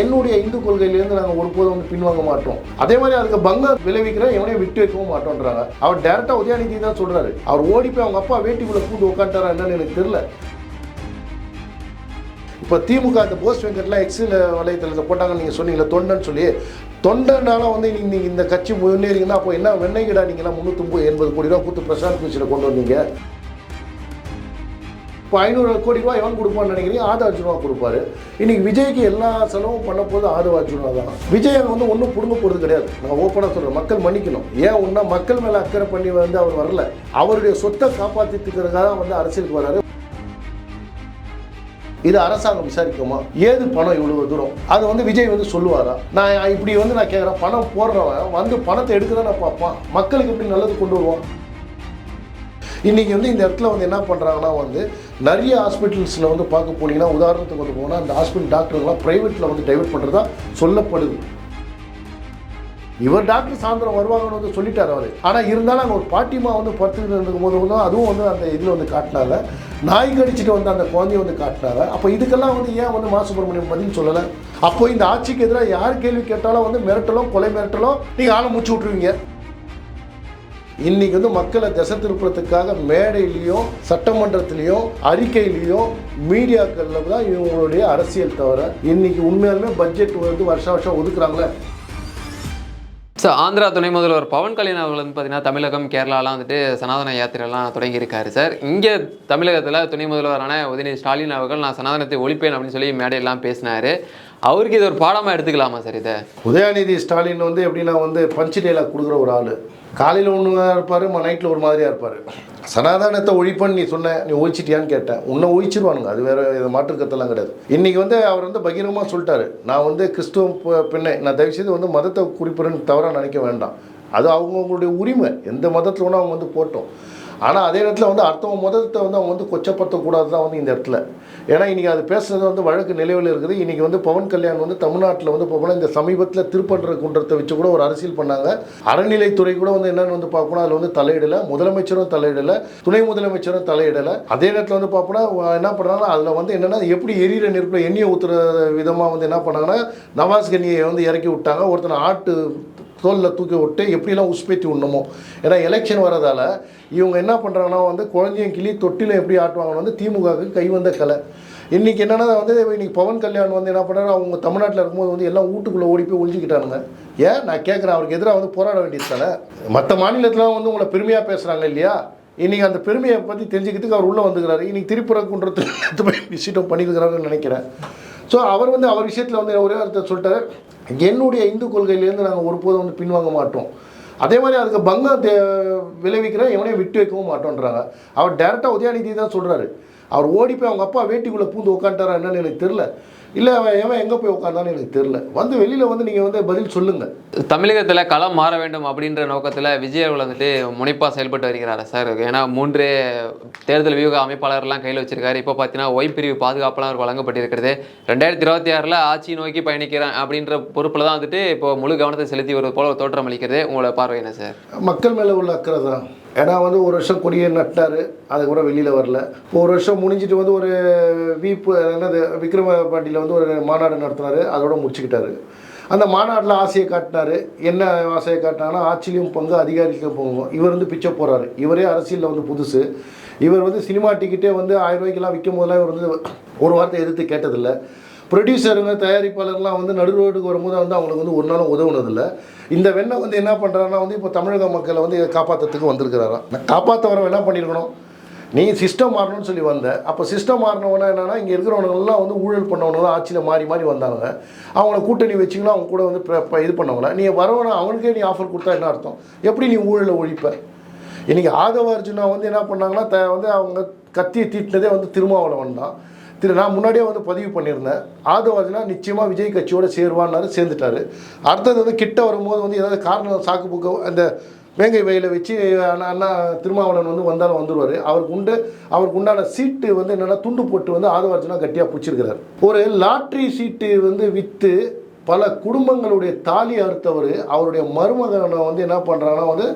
என்னுடைய இந்து கொள்கையிலேருந்து நாங்கள் ஒருபோதும் வந்து பின்வாங்க மாட்டோம். அதே மாதிரி அதுக்கு பங்க விளைவிக்கிற எவனையும் விட்டு வைக்கவும் மாட்டோன்றாங்க. அவர் டேரக்டா உதயநிதி தான் சொல்றாரு. அவர் ஓடி போய் அவங்க அப்பா வேட்டிக்குள்ள பூந்து உட்காந்துட்டாரா என்னன்னு எனக்கு தெரியல. இப்போ திமுக அந்த போஸ்ட் வெங்கட்லாம் எக்ஸில் வலைத்தளத்தில் போட்டாங்கன்னு நீங்கள் சொன்னீங்களே தொண்டன் சொல்லி தொண்டனால வந்து நீங்கள் இந்த கட்சி முன்னேறிங்கன்னா அப்போ என்ன வெண்ணெய்கிடா நீங்களாம் முந்நூற்றி எண்பது கோடி ரூபா கொடுத்து பிரசாந்த் பூச்சியில் கொண்டு வந்தீங்க? இப்போ ஐநூறு கோடி ரூபாய் எவன் கொடுப்பான்னு நினைக்கிறீங்க ஆதவ அர்ஜுனா கொடுப்பாரு. இன்னைக்கு விஜய்க்கு எல்லா செலவும் பண்ண போது ஆதவ அர்ஜுனா தான். விஜய் அங்கே வந்து ஒன்றும் பிடுங்க போகிறது கிடையாது. நான் ஓப்பனாக சொல்கிறேன் மக்கள் மன்னிக்கணும். ஏன் ஒன்றா மக்கள் மேலே அக்கறை பண்ணி வந்து அவர் வரல? அவருடைய சொத்தை காப்பாற்றிக்கிறதுக்காக தான் வந்து அரசியலுக்கு வராரு. இது அரசாங்கம் விசாரிக்குமா? ஏது பணம் இவ்வளவு தூரம்? அது வந்து விஜய் வந்து சொல்லுவாரா? நான் இப்படி வந்து நான் கேட்குறேன் பணம் போடுறவன் வந்து பணத்தை எடுக்க தான் நான் பார்ப்பான்? மக்களுக்கு எப்படி நல்லது கொண்டு வருவான்? இன்னைக்கு வந்து இந்த இடத்துல வந்து என்ன பண்ணுறாங்கன்னா வந்து நிறைய ஹாஸ்பிட்டல்ஸில் வந்து பார்க்க போனீங்கன்னா உதாரணத்துக்கு வந்து போனால் அந்த ஹாஸ்பிட்டல் டாக்டர்கள்லாம் ப்ரைவேட்டில் வந்து டைவர்ட் பண்ணுறதா சொல்லப்படுது. இவர் டாக்டர் சாயந்தரம் வருவாங்கன்னு வந்து சொல்லிட்டார் அவர். ஆனால் இருந்தாலும் அங்கே ஒரு பாட்டிமா வந்து படுத்துக்கிட்டு இருக்கும் போது வந்து அதுவும் வந்து அந்த இதில் வந்து காட்டினால நாய் கடிச்சிட்டு வந்து அந்த குழந்தைய வந்து காட்டினால அப்போ இதுக்கெல்லாம் வந்து ஏன் வந்து மா சுப்பிரமணியம் பதில் சொல்லலை? அப்போ இந்த ஆட்சிக்கு எதிராக யார் கேள்வி கேட்டாலும் வந்து மிரட்டலும் கொலை மிரட்டலும் நீங்கள் ஆளை முடிச்சு விட்ருவீங்க இன்னைக்கு வந்து மக்களை திசை திருப்புறதுக்காக மேடையிலையும் சட்டமன்றத்திலையும் அறிக்கையிலையும் மீடியாக்களில் தான் இவங்களுடைய அரசியல் தவிர இன்னைக்கு உண்மையாலுமே பட்ஜெட் வந்து வருஷம் வருஷம் ஒதுக்குறாங்களே. சார் ஆந்திரா துணை முதல்வர் பவன் கல்யாண் அவர்கள் வந்து பார்த்தீங்கன்னா தமிழகம் கேரளாலாம் வந்துட்டு சனாதன யாத்திரைலாம் தொடங்கியிருக்காரு சார். இங்கே தமிழகத்தில் துணை முதல்வரான உதயநிதி ஸ்டாலின் அவர்கள் நான் சனாதனத்தை ஒழிப்பேன் அப்படின்னு சொல்லி மேடையெல்லாம் பேசினாரு. அவருக்கு இது ஒரு பாடமாக எடுத்துக்கலாமா சார் இதை? உதயநிதி ஸ்டாலின் வந்து எப்படின்னா வந்து பஞ்சு டேலாக் கொடுக்குற ஒரு ஆள். காலையில் ஒன்று இருப்பார் நைட்டில் ஒரு மாதிரியாக இருப்பார். சனாதானத்தை ஒழிப்பன்னு நீ சொன்ன நீ ஒழிச்சிட்டியான்னு கேட்டேன். உன்னை ஒழிச்சிருவானுங்க. அது வேறு இது மாற்றுக்கத்தெல்லாம் கிடையாது. இன்றைக்கி வந்து அவர் வந்து பகிரமாக சொல்லிட்டாரு. நான் வந்து கிறிஸ்துவ பின்னே பெண்ணை நான் தயவுசெய்து வந்து மதத்தை குறிப்பிடன்னு தவறாக நினைக்க வேண்டாம். அது அவங்கவுங்களுடைய உரிமை. எந்த மதத்தில் ஒன்றும் அவங்க வந்து போட்டோம். ஆனால் அதே இடத்துல வந்து அடுத்தவங்க மதத்தை வந்து அவங்க வந்து கொச்சப்படுத்தக்கூடாது தான் வந்து இந்த இடத்துல. ஏன்னா இன்றைக்கி அது பேசுனது வந்து வழக்கு நிலவில் இருக்குது. இன்றைக்கி வந்து பவன் கல்யாண் வந்து தமிழ்நாட்டில் வந்து போகணும் இந்த சமீபத்தில் திருப்பன்ற குன்றத்தை வச்சு கூட ஒரு அரசியல் பண்ணாங்க. அறநிலைத்துறை கூட வந்து என்னென்னு வந்து பார்க்கணும் அதில் வந்து தலையிடலை. முதலமைச்சரும் தலையிடலை. துணை முதலமைச்சரும் தலையிடலை. அதே நேரத்தில் வந்து பார்ப்போம்னா என்ன பண்ணுறாங்கன்னா அதில் வந்து என்னென்னா எப்படி எரியிற நெருப்பில் எண்ணியை ஊற்றுற விதமாக வந்து என்ன பண்ணாங்கன்னா நவாஸ் கனியை வந்து இறக்கி விட்டாங்க. ஒருத்தனை ஆட்டு தோலில் தூக்கி விட்டு எப்படிலாம் உஸ்பேத்தி விடணுமோ? ஏன்னா எலெக்ஷன் வரதால இவங்க என்ன பண்ணுறாங்கன்னா வந்து குழந்தையும் கிளி தொட்டிலும் எப்படி ஆட்டுவாங்கன்னு வந்து திமுகவுக்கு கை வந்த கலை. இன்றைக்கி என்னென்னா வந்து இன்றைக்கி பவன் கல்யாண் வந்து என்ன பண்ணுறாரு அவங்க தமிழ்நாட்டில் இருக்கும்போது வந்து எல்லாம் வீட்டுக்குள்ளே ஓடி போய் ஒழிஞ்சிக்கிட்டானுங்க. ஏன்? நான் கேட்குறேன் அவருக்கு எதிராக வந்து போராட வேண்டியது தானே? மற்ற மாநிலத்தில் வந்து உங்களை பெருமையாக பேசுகிறாங்க இல்லையா? இன்றைக்கி அந்த பெருமையை பற்றி தெரிஞ்சுக்கிறதுக்கு அவர் உள்ளே வந்துக்கிறாரு. இன்றைக்கி திருப்புறக்குன்றத்தில் போய் விசிட்டம் பண்ணியிருக்கிறாருன்னு நினைக்கிறேன். ஸோ அவர் வந்து அவர் விஷயத்தில் வந்து ஒரே வார்த்தை சொல்லிட்டாரு. என்னுடைய இந்து கொள்கையிலேருந்து நாங்கள் ஒருபோதும் வந்து பின்வாங்க மாட்டோம். அதே மாதிரி அதுக்கு பங்கம் தே- விளைவிக்கிற எவனையும் விட்டு வைக்கவும் மாட்டோன்றாங்க அவர் டேரெக்டாக உதயநிதி தான் சொல்கிறாரு அவர் ஓடி போய் அவங்க அப்பா வேட்டிக்குள்ளே பூந்து உட்காந்துட்டாரா என்னன்னு எனக்கு தெரில இல்லை அவன் எவன் எங்கே போய் உட்காந்தான்னு எனக்கு தெரில வந்து வெளியில் வந்து நீங்கள் வந்து பதில் சொல்லுங்கள் தமிழகத்தில் களம் மாற வேண்டும் அப்படின்ற நோக்கத்தில் விஜய் அவர்கள் வந்துட்டு முனைப்பாக செயல்பட்டு வருகிறாரா சார்? ஏன்னா மூன்று தேர்தல் வியூக அமைப்பாளர்லாம் கையில் வச்சிருக்காரு. இப்போ பார்த்தீங்கன்னா ஒய் பிரிவு பாதுகாப்பெல்லாம் அவருக்கு வழங்கப்பட்டிருக்கிறது. ரெண்டாயிரத்தி இருபத்தி ஆறில் ஆட்சி நோக்கி பயணிக்கிறேன் அப்படின்ற பொறுப்பில் தான் வந்துட்டு இப்போ முழு கவனத்தை செலுத்தி வருவது போல தோற்றம் அளிக்கிறது. உங்களோட பார்வை என்ன சார்? மக்கள் மேலே உள்ள அக்கறை தான். ஏன்னா வந்து ஒரு வருஷம் கொடியை நட்டார் அதுக்கப்புறம் கூட வெளியில் வரல. இப்போ ஒரு வருஷம் முடிஞ்சிட்டு வந்து ஒரு வீப்பு என்னது விக்ரம பாண்டியில் வந்து ஒரு மாநாடு நடத்தினார் அதோட முடிச்சுக்கிட்டாரு. அந்த மாநாட்டில் ஆசையை காட்டினார். என்ன ஆசையை காட்டினாங்கன்னா ஆட்சியிலையும் பங்கு அதிகாரிக்கும் போகும் இவர் வந்து பிச்சை போகிறாரு இவரே அரசியலில் வந்து புதுசு. இவர் வந்து சினிமா டிக்கெட்டே வந்து ஆயிரம் ரூபாய்க்கெல்லாம் விற்கும் போதெல்லாம் இவர் வந்து ஒரு வார்த்தை எதிர்த்து கேட்டதில்லை. ப்ரொடியூசருங்க தயாரிப்பாளர்லாம் வந்து நடு ரோட்டுக்கு வரும்போது வந்து அவங்களுக்கு வந்து ஒரு நாளும் உதவுனதில்லை. இந்த வெண்ணை வந்து என்ன பண்ணுறாருன்னா வந்து இப்போ தமிழக மக்களை வந்து காப்பாற்றுறதுக்கு வந்திருக்கிறாராம் காப்பாற்ற வரவன் என்ன பண்ணியிருக்கணும் நீ சிஸ்டம் மாறணும்னு சொல்லி வந்த. அப்போ சிஸ்டம் மாறினவனா என்னன்னா இங்கே இருக்கிறவனுங்கெல்லாம் வந்து ஊழல் பண்ணவனுங்க தான் ஆட்சியில் மாறி மாறி வந்தாங்க அவங்கள கூட்டணி வச்சிங்கன்னா அவங்க கூட வந்து இது பண்ணவங்கள நீ வரவனா அவனுக்கே நீ ஆஃபர் கொடுத்தா என்ன அர்த்தம்? எப்படி நீ ஊழலை ஒழிப்ப? இன்றைக்கி ஆதவ அர்ஜுனா வந்து என்ன பண்ணாங்கன்னா த வந்து அவங்க கத்தியை தீட்டினதே வந்து திருமாவளவன் தான். திரு நான் முன்னாடியே வந்து பதிவு பண்ணியிருந்தேன். ஆதவ நிச்சயமாக விஜய் கட்சியோட சேருவான்னாரு சேர்ந்துட்டாரு. அடுத்தது வந்து கிட்ட வரும்போது வந்து ஏதாவது காரணம் சாக்கு போக்கு அந்த வேங்கை வயலை வச்சு அண்ணா அண்ணா திருமாவளவன் வந்து வந்தாலும் வந்துடுவார் அவருக்கு உண்டு அவருக்கு உண்டான சீட்டு வந்து என்னென்னா துண்டு போட்டு வந்து ஆதவ கட்டியாக பிடிச்சிருக்கிறார். ஒரு லாட்ரி சீட்டு வந்து விற்று பல குடும்பங்களுடைய தாலி அறுத்தவர் அவருடைய மருமகனை வந்து என்ன பண்ணுறாங்கன்னா வந்து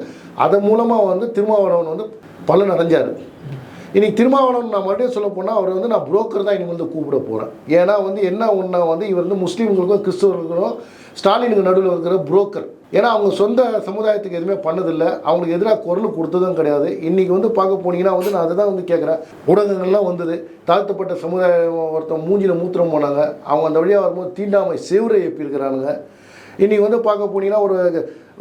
அதன் மூலமாக வந்து திருமாவளவன் வந்து பலன் அடைஞ்சார். இன்றைக்கி திருமாவளவன் நான் மறுபடியும் சொல்ல போனால் அவர் வந்து நான் புரோக்கர் தான் இனி வந்து கூப்பிட போகிறேன் ஏன்னா வந்து என்ன ஒன்றா வந்து இவர் வந்து முஸ்லீம்களுக்கும் கிறிஸ்தவர்களுக்கும் ஸ்டாலினுக்கு நடுவில் இருக்கிற புரோக்கர் ஏன்னா அவங்க சொந்த சமுதாயத்துக்கு எதுவுமே பண்ணதில்லை. அவங்களுக்கு எதிராக குரல் கொடுத்ததும் கிடையாது. இன்றைக்கி வந்து பார்க்க போனீங்கன்னா வந்து நான் அதை தான் வந்து கேட்குறேன் ஊடகங்கள்லாம் வந்தது. தாழ்த்தப்பட்ட சமுதாயம் ஒருத்தன் மூஞ்சியில் மூத்திரம் போனாங்க. அவங்க அந்த வழியாக வரும்போது தீண்டாமை செவரை எப்பியிருக்கிறானுங்க இன்றைக்கி வந்து பார்க்க போனீங்கன்னா ஒரு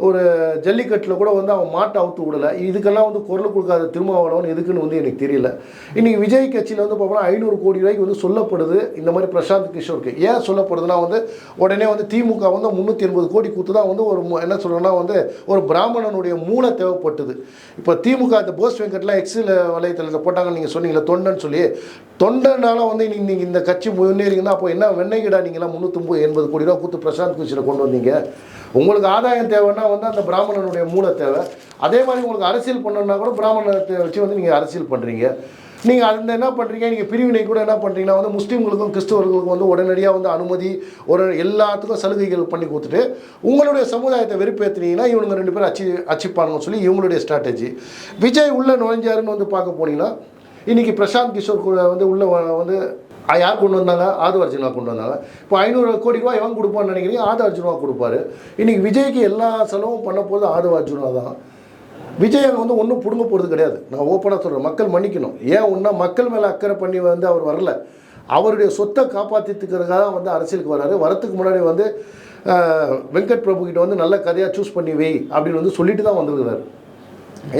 ஒரு ஜல்லிக்கட்டில் கூட வந்து அவன் மாட்டை அவுத்து விடலை. இதுக்கெல்லாம் வந்து குரல் கொடுக்காத திருமாவளவன் எதுக்குன்னு வந்து எனக்கு தெரியல. இன்றைக்கி விஜய் கட்சியில் வந்து பார்த்தோம்னா ஐநூறு கோடி ரூபாய்க்கு வந்து சொல்லப்படுது இந்த மாதிரி பிரசாந்த் கிஷோருக்கு. ஏன் சொல்லப்படுதுன்னா வந்து உடனே வந்து திமுக வந்து முந்நூற்றி எண்பது கோடி கொடுத்து தான் வந்து ஒரு என்ன சொல்கிறோன்னா வந்து ஒரு பிராமணனுடைய மூளை தேவைப்பட்டது. இப்போ திமுக இந்த போஸ் வெங்கட்லாம் எக்ஸில் வலைத்தளத்தில் போட்டாங்கன்னு நீங்கள் சொன்னீங்களே தொண்டன் சொல்லி. தொண்டனால வந்து நீங்கள் நீங்கள் இந்த கட்சி முன்னேறிங்கன்னா அப்போ என்ன வெண்ணெய்கிடா நீங்களாம் முந்நூற்றம்பது எண்பது கோடி ரூபா கொடுத்து பிரசாந்த் கிஷோரை கொண்டு வந்தீங்க? உங்களுக்கு ஆதாயம் தேவைன்னா வந்து அந்த பிராமணனுடைய மூளை தேவை. அதே மாதிரி உங்களுக்கு அரசியல் பண்ணணும்னா கூட பிராமணத்தை வச்சு வந்து நீங்கள் அரசியல் பண்ணுறீங்க நீங்கள் அந்த என்ன பண்ணுறீங்க நீங்கள் பிரிவினை கூட என்ன பண்ணுறீங்கன்னா வந்து முஸ்லீம்களுக்கும் கிறிஸ்தவர்களுக்கும் வந்து உடனடியாக வந்து அனுமதி ஒரு எல்லாத்துக்கும் சலுகைகள் பண்ணி கொடுத்துட்டு உங்களுடைய சமுதாயத்தை வெறுப்பேற்றினீங்கன்னா இவனுங்க ரெண்டு பேரும் அச்சி அச்சிப்பானுங்கன்னு சொல்லி இவங்களுடைய ஸ்ட்ராட்டஜி விஜய் உள்ளே நுழைஞ்சாருன்னு வந்து பார்க்க போனீங்கன்னா இன்றைக்கி பிரசாந்த் கிஷோர் கூட வந்து உள்ளே வந்து யார் கொண்டு வந்தாங்க? ஆதவ அர்ஜுனா கொண்டு வந்தாங்க. இப்போ ஐநூறு கோடி ரூபாய் எவன் கொடுப்பான்னு நினைக்கிறீங்க? ஆதவ அர்ஜுனா கொடுப்பாரு. இன்றைக்கி விஜய்க்கு எல்லா செலவும் பண்ண போது ஆதவ அர்ஜுனா தான். விஜய் அங்கே வந்து ஒன்றும் பிடுங்க போகிறது கிடையாது. நான் ஓப்பனாக சொல்கிறேன் மக்கள் மன்னிக்கணும். ஏன் ஒன்றா மக்கள் மேலே அக்கறை பண்ணி வந்து அவர் வரல? அவருடைய சொத்தை காப்பாற்றிட்டுக்கிறதுக்காக தான் வந்து அரசியலுக்கு வராரு. வரத்துக்கு முன்னாடி வந்து வெங்கட் பிரபு கிட்ட வந்து நல்ல கதையாக சூஸ் பண்ணி வை அப்படின்னு வந்து சொல்லிட்டு தான் வந்திருக்கிறார்.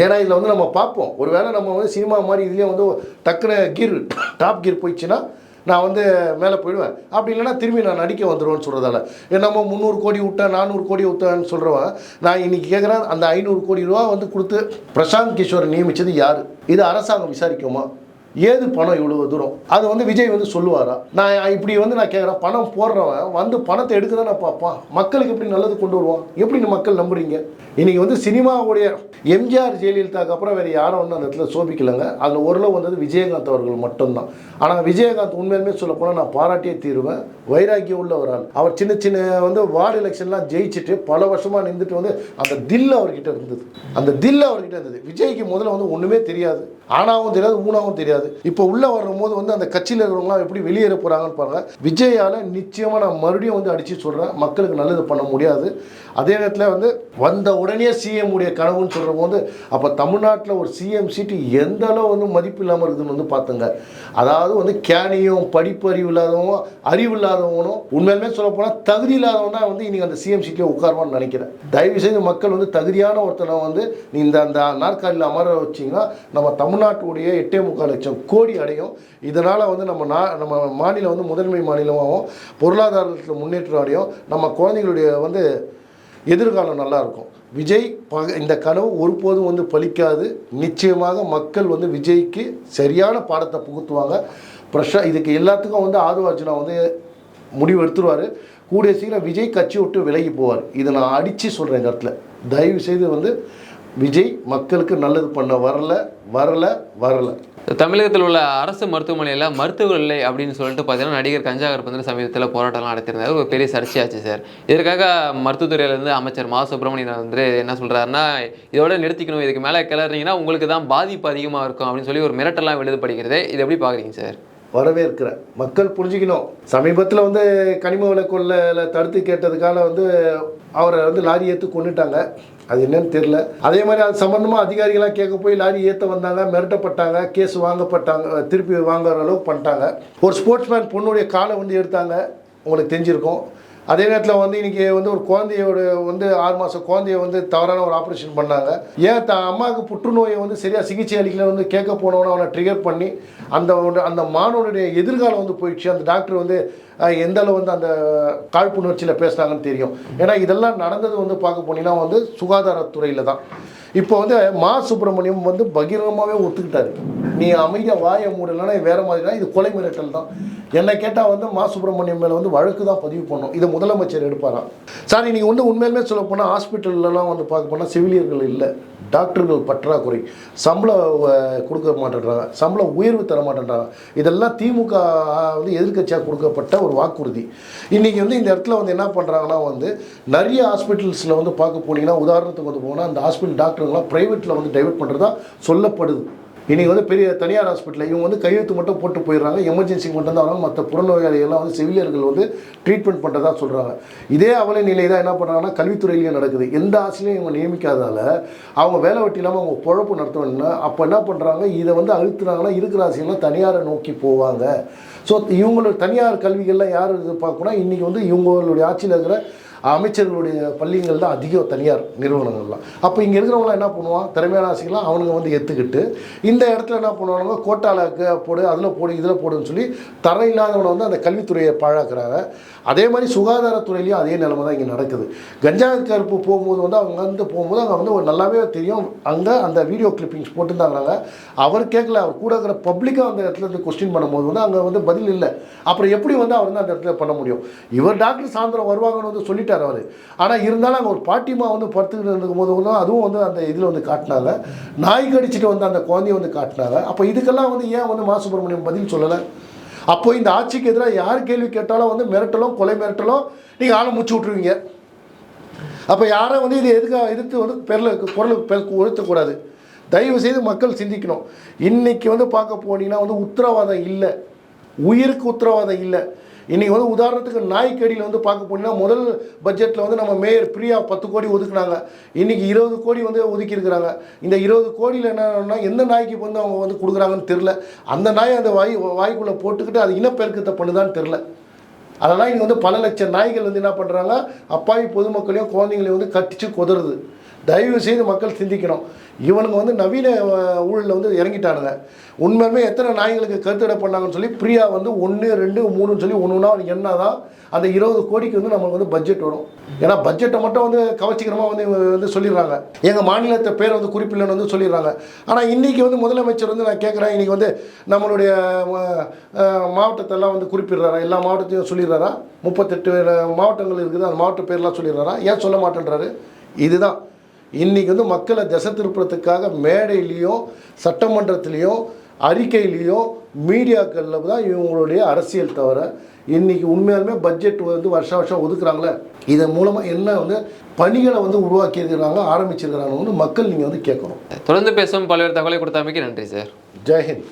ஏன்னா இதில் வந்து நம்ம பார்ப்போம். ஒருவேளை நம்ம வந்து சினிமா மாதிரி இதுலேயே வந்து டக்குன கீர் டாப் கீர் போயிடுச்சுன்னா நான் வந்து மேலே போயிடுவேன். அப்படி இல்லைன்னா திரும்பி நான் நடிக்க வந்துடுவேன்னு சொல்கிறதால என்னமோ முந்நூறு கோடி விட்டேன் நானூறு கோடி விட்டேன்னு சொல்கிறவன் நான் இன்னைக்கு கேட்குறேன் அந்த ஐநூறு கோடி ரூபா வந்து கொடுத்து பிரசாந்த் கிஷோரை நியமித்தது யார்? இது அரசாங்கம் விசாரிக்குமா? ஏது பணம் இவ்வளவு தூரம்? அது வந்து விஜய் வந்து சொல்லுவாரா? நான் இப்படி வந்து நான் கேட்குறேன் பணம் போடுறவன் வந்து பணத்தை எடுக்க தான் நான் பார்ப்பான். மக்களுக்கு எப்படி நல்லது கொண்டு வருவான்? எப்படி மக்கள் நம்புறீங்க? இன்னைக்கு வந்து சினிமாவுடைய எம்ஜிஆர் ஜெயலலிதாக்கு அப்புறம் வேறு யாரும் வந்து அந்த இடத்துல சோபிக்கலைங்க. அதில் ஓரளவு வந்தது விஜயகாந்த் அவர்கள் மட்டும்தான். ஆனால் விஜயகாந்த் உண்மையிலுமே சொல்ல போனால் நான் பாராட்டியே தீருவேன். வைராக்கியம் உள்ள ஒரு ஆள். அவர் சின்ன சின்ன வந்து வார்டு எலெக்ஷன்லாம் ஜெயிச்சுட்டு பல வருஷமாக நின்றுட்டு வந்து அந்த தில் அவர்கிட்ட இருந்தது. அந்த தில் அவர்கிட்ட இருந்தது. விஜய்க்கு முதல்ல வந்து ஒன்றுமே தெரியாது. ஆனாவும் தெரியாது ஊனாவும் தெரியாது. இப்போ உள்ளே வரும்போது வந்து அந்த கட்சியில் இருக்கிறவங்களாம் எப்படி வெளியேற போகிறாங்கன்னு பாருங்க. விஜயால் நிச்சயமாக நான் மறுபடியும் வந்து அடித்து சொல்கிறேன் மக்களுக்கு நல்லது பண்ண முடியாது. அதே நேரத்தில் வந்து வந்த உடனே சிஎம் உடைய கனவுன்னு சொல்கிற போது அப்போ தமிழ்நாட்டில் ஒரு சிஎம் சீட்டு எந்த அளவு வந்து மதிப்பு இல்லாமல் இருக்குதுன்னு வந்து பார்த்துங்க அதாவது வந்து கேனியும் படிப்பறிவு இல்லாதவனும் அறிவு இல்லாதவனும் உண்மையிலுமே சொல்ல போனால் தகுதி இல்லாதவன் தான் வந்து இன்னைக்கு அந்த சிஎம் சீட்டில் உட்காருவான்னு நினைக்கிறேன். தயவு செய்து மக்கள் வந்து தகுதியான ஒருத்தனை வந்து நீ இந்த அந்த நாற்காலியில் அமர வச்சிங்கன்னா நம்ம தமிழ்நாட்டுடைய எட்டே முக்கால் லட்சம் கோடி அடையும். இதனால் வந்து நம்ம நா நம்ம மாநிலம் வந்து முதன்மை மாநிலமாகவும் பொருளாதாரத்தில் முன்னேற்றம் அடையும். நம்ம குழந்தைகளுடைய வந்து எதிர்காலம் நல்லா இருக்கும். விஜய் பக இந்த கனவு ஒருபோதும் வந்து பலிக்காது. நிச்சயமாக மக்கள் வந்து விஜய்க்கு சரியான பாடத்தை புகுத்துவாங்க. பிரஷா இதுக்கு எல்லாத்துக்கும் வந்து ஆதவார்ஜுனா வந்து முடிவு எடுத்துருவார். கூடிய சீக்கிரம் விஜய் கட்சி விட்டு விலகி போவார். இதை நான் அடித்து சொல்கிறேன் இந்த இடத்துல. தயவு செய்து வந்து விஜய் மக்களுக்கு நல்லது பண்ண வரல வரல வரல. தமிழகத்தில் உள்ள அரசு மருத்துவமனையில் மருத்துவர்கள் இல்லை அப்படின்னு சொல்லிட்டு பார்த்தீங்கன்னா நடிகர் கஞ்சாகர் வந்து சமீபத்தில் போராட்டம்லாம் நடத்திருந்தாரு ஒரு பெரிய சர்ச்சையாச்சு சார். இதற்காக மருத்துவத்துறையிலேருந்து அமைச்சர் மா. சுப்பிரமணியன் வந்து என்ன சொல்கிறாருன்னா இதோட நிறுத்திக்கணும். இதுக்கு மேலே கிளறினீங்கன்னா உங்களுக்கு தான் பாதிப்பு அதிகமாக இருக்கும் அப்படின்னு சொல்லி ஒரு மிரட்டெல்லாம் விழுதுபடுகிறது இது எப்படி பார்க்குறீங்க சார்? வரவேற்கிற மக்கள் புரிஞ்சுக்கணும். சமீபத்தில் வந்து கனிம வள கொள்ளையில தடுத்து கேட்டதுக்காக வந்து அவரை வந்து லாரி ஏற்று கொண்டுட்டாங்க அது என்னன்னு தெரில அதே மாதிரி அது சம்மந்தமாக அதிகாரிகளாம் கேட்க போய் லாரி ஏற்ற வந்தாங்க மிரட்டப்பட்டாங்க கேஸ் வாங்கப்பட்டாங்க திருப்பி வாங்குற அளவுக்கு பண்ணிட்டாங்க. ஒரு ஸ்போர்ட்ஸ்மேன் பொண்ணுடைய காலை வந்து எடுத்தாங்க. உங்களுக்கு தெரிஞ்சிருக்கும். அதே நேரத்தில் வந்து இன்னைக்கு வந்து ஒரு குழந்தையோட வந்து ஆறு மாதம் குழந்தைய வந்து தவறான ஒரு ஆப்ரேஷன் பண்ணாங்க. ஏன் தான் அம்மாவுக்கு புற்றுநோயை வந்து சரியாக சிகிச்சை அளிக்கல வந்து கேட்க போனவன அவனை ட்ரிகர் பண்ணி அந்த அந்த மாணவனுடைய எதிர்காலம் வந்து போயிடுச்சு. அந்த டாக்டர் வந்து எந்த அளவு வந்து அந்த காழ்ப்புணர்ச்சியில் பேசுனாங்கன்னு தெரியும். ஏன்னா இதெல்லாம் நடந்தது வந்து பார்க்க போனீங்கன்னா வந்து சுகாதாரத்துறையில் தான். இப்போ வந்து மா சுப்பிரமணியம் வந்து பகிரங்கமாகவே ஒத்துக்கிட்டாரு. நீ அமைதியாக வாயை மூடலைன்னா வேற மாதிரினா இது கொலை மிரட்டல் தான். என்னை கேட்டால் வந்து மா சுப்பிரமணியம் மேலே வந்து வழக்கு தான் பதிவு பண்ணோம். இதை முதலமைச்சர் எடுப்பாராம் சார் நீங்கள் வந்து உண்மையிலுமே சொல்ல போனால் ஹாஸ்பிட்டல்லலாம் வந்து பார்க்க போனால் செவிலியர்கள் இல்லை. டாக்டர்கள் பற்றாக்குறை. சம்பளம் கொடுக்க மாட்டேன்றாங்க. சம்பளம் உயர்வு தர மாட்டேன்றாங்க. இதெல்லாம் திமுக வந்து எதிர்க்கட்சியாக கொடுக்கப்பட்ட ஒரு வாக்குறுதி. இன்றைக்கி வந்து இந்த இடத்துல வந்து என்ன பண்ணுறாங்கன்னா வந்து நிறைய ஹாஸ்பிட்டல்ஸில் வந்து பார்க்க போனீங்கன்னா உதாரணத்துக்கு வந்து போனால் அந்த ஹாஸ்பிட்டல் டாக்டர் டாக்டர்கள்லாம் ப்ரைவேட்டில் வந்து டைவெர்ட் பண்ணுறதா சொல்லப்படுது. இன்றைக்கி வந்து பெரிய தனியார் ஹாஸ்பிட்டலில் இவங்க வந்து கையெழுத்து மட்டும் போட்டு போயிடுறாங்க. எமர்ஜென்சிக்கு மட்டும் தான் வராங்க மற்ற புறநோயாளிகள்லாம் வந்து செவிலியர்கள் வந்து ட்ரீட்மெண்ட் பண்ணுறதா சொல்கிறாங்க இதே அவலை நிலை தான் என்ன பண்ணுறாங்கன்னா கல்வித்துறையிலையும் நடக்குது. எந்த ஆசிரியரும் இவங்க நியமிக்காதால அவங்க வேலை வெட்டி இல்லாமல் அவங்க பொழப்பு நடத்தணும்னா அப்போ என்ன பண்ணுறாங்க இதை வந்து அழுத்துனாங்கன்னா இருக்கிற ஆசிரியர்லாம் தனியாரை நோக்கி போவாங்க. ஸோ இவங்களோட தனியார் கல்விகள்லாம் யார் இது பார்க்கணும்னா இன்றைக்கி வந்து இவங்களுடைய ஆட்சியில் இருக்கிற அமைச்சர்களுடைய பள்ளிகள் தான் அதிகம் தனியார் நிறுவனங்கள்லாம். அப்போ இங்கே இருக்கிறவங்களாம் என்ன பண்ணுவான் திறமையான ஆசைகள்லாம் அவனுங்க வந்து எடுத்துக்கிட்டு இந்த இடத்துல என்ன பண்ணுவானுங்க? கோட்டால போடு அதில் போடு இதில் போடுன்னு சொல்லி தர இல்லாதவனை வந்து அந்த கல்வித்துறையை பாழாக்குறாங்க. அதே மாதிரி சுகாதாரத்துறையிலையும் அதே நிலைமை தான் இங்கே நடக்குது. கஞ்சா கருப்பு போகும்போது வந்து அவங்க வந்து போகும்போது அங்கே வந்து ஒரு நல்லாவே தெரியும். அங்கே அந்த வீடியோ கிளிப்பிங்ஸ் போட்டுருந்தாங்க அவர் கேட்கல அவர் கூட இருக்கிற பப்ளிக்காக அந்த இடத்துல இருந்து கொஸ்டின் பண்ணும்போது வந்து அங்கே வந்து பதில் இல்லை. அப்புறம் எப்படி வந்து அவர் வந்து அந்த இடத்துல பண்ண முடியும்? இவர் டாக்டர் சாயந்தரம் வருவாங்கன்னு வந்து போயிட்டார் அவர். ஆனால் இருந்தாலும் அங்கே ஒரு பாட்டிமா வந்து படுத்துக்கிட்டு இருக்கும் போது வந்து அதுவும் வந்து அந்த இதில் வந்து காட்டினாங்க. நாய் கடிச்சிட்டு வந்து அந்த குழந்தைய வந்து காட்டினாங்க. அப்போ இதுக்கெல்லாம் வந்து ஏன் வந்து மா சுப்பிரமணியம் பதில் சொல்லலை? அப்போ இந்த ஆட்சிக்கு எதிராக யார் கேள்வி கேட்டாலும் வந்து மிரட்டலும் கொலை மிரட்டலும் நீங்கள் ஆளை முச்சு விட்ருவீங்க அப்போ யாரும் வந்து இது எதுக்காக எதிர்த்து வந்து பெரல குரல் பெ- உயர்த்தக்கூடாது. தயவு செய்து மக்கள் சிந்திக்கணும். இன்னைக்கு வந்து பார்க்க போனீங்கன்னா வந்து உத்தரவாதம் இல்லை. உயிருக்கு உத்தரவாதம் இல்லை. இன்றைக்கி வந்து உதாரணத்துக்கு நாய்க்கடியில் வந்து பார்க்க போனீங்கன்னா முதல் பட்ஜெட்டில் வந்து நம்ம மேயர் பிரியா பத்து கோடி ஒதுக்குனாங்க. இன்றைக்கி இருபது கோடி வந்து ஒதுக்கியிருக்கிறாங்க. இந்த இருபது கோடியில் என்னன்னா எந்த நாய்க்கு வந்து அவங்க வந்து கொடுக்குறாங்கன்னு தெரில அந்த நாய் அந்த வாய் வாய்க்குள்ளே போட்டுக்கிட்டு அது இனப்பெருக்கத்தை பண்ணுதான்னு தெரில அதெல்லாம் இங்கே வந்து பல லட்சம் நாய்கள் வந்து என்ன பண்ணுறாங்க அப்பாவி பொதுமக்களையும் குழந்தைங்களையும் வந்து கட்டிச்சு கொதறுது. தயவு செய்து மக்கள் சிந்திக்கணும். இவனுங்க வந்து நவீன ஊழலில் வந்து இறங்கிட்டானுங்க. உண்மையுமே எத்தனை நாய்களுக்கு கருத்தடை பண்ணாங்கன்னு சொல்லி பிரியா வந்து ஒன்று ரெண்டு மூணுன்னு சொல்லி ஒன்று ஒன்றா என்ன தான் அந்த இருபது கோடிக்கு வந்து நம்மளுக்கு வந்து பட்ஜெட் வரும். ஏன்னா பட்ஜெட்டை மட்டும் வந்து கவச்சிக்கிறமாக வந்து இவங்க வந்து சொல்லிடுறாங்க. எங்கள் மாநிலத்தை பேர் வந்து குறிப்பில்லைன்னு வந்து சொல்லிடுறாங்க. ஆனால் இன்றைக்கி வந்து முதலமைச்சர் வந்து நான் கேட்குறேன் இன்றைக்கி வந்து நம்மளுடைய மாவட்டத்தெல்லாம் வந்து குறிப்பிடுறாரா? எல்லா மாவட்டத்தையும் சொல்லிடுறாரா? முப்பத்தெட்டு மாவட்டங்கள் இருக்குது அந்த மாவட்ட பேர்லாம் சொல்லிடுறாரா? ஏன் சொல்ல மாட்டேன்றாரு? இதுதான். இன்றைக்கி வந்து மக்களை திசை திருப்புறதுக்காக மேடையிலையும் சட்டமன்றத்திலையும் அறிக்கையிலையும் மீடியாக்களில் தான் இவங்களுடைய அரசியல் தவிர இன்றைக்கி உண்மையாலுமே பட்ஜெட் வந்து வருஷம் வருஷம் ஒதுக்குறாங்களே. இதன் மூலமாக என்ன வந்து பணிகளை வந்து உருவாக்கி இருக்கிறாங்க ஆரம்பிச்சிருக்கிறாங்க வந்து மக்கள் நீங்கள் வந்து கேட்கணும். தொடர்ந்து பேசும் பல்வேறு தகவலை கொடுத்தமைக்கு நன்றி சார். ஜெய்ஹிந்த்